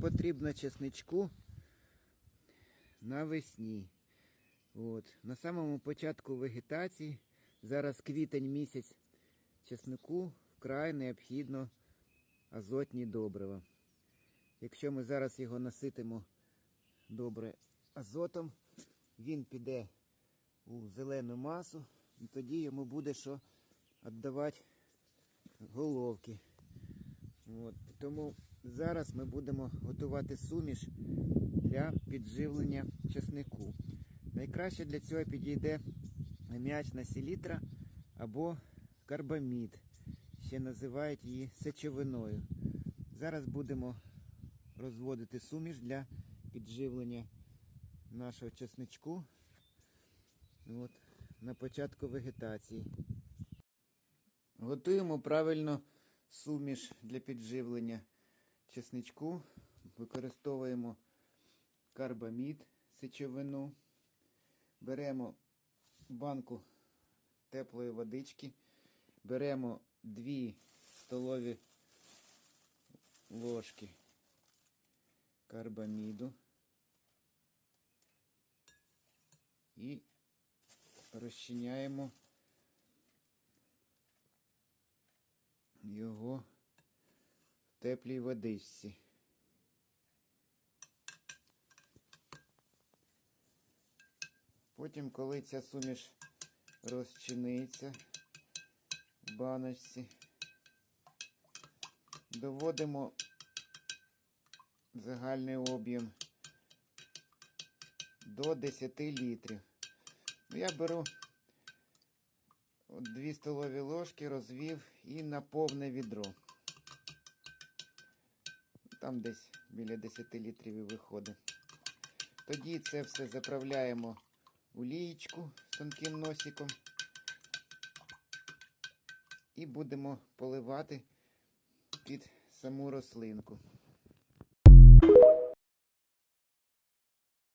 потрібно чесничку навесні. От. На самому початку вегетації, зараз квітень місяць чеснику вкрай необхідно азотні добрива. Якщо ми зараз його наситимо добре азотом, він піде у зелену масу, і тоді йому буде що віддавати головки. От. Тому зараз ми будемо готувати суміш для підживлення чеснику. Найкраще для цього підійде м'ячна селітра або карбамід. Ще називають її сечовиною. Зараз будемо розводити суміш для підживлення нашого чесничку От, на початку вегетації. Готуємо правильно суміш для підживлення чесничку. Використовуємо карбамід, сечовину. Беремо банку теплої водички. Беремо 2 столові ложки карбаміду і розчиняємо його теплій водичці. Потім, коли ця суміш розчиниться в баночці, доводимо загальний об'єм до 10 літрів. Ну, Я беру 2 столові ложки, розвів і на повне відро. Там десь біля 10 літрів і виходить. Тоді це все заправляємо у лієчку з тонким носиком. І будемо поливати під саму рослинку.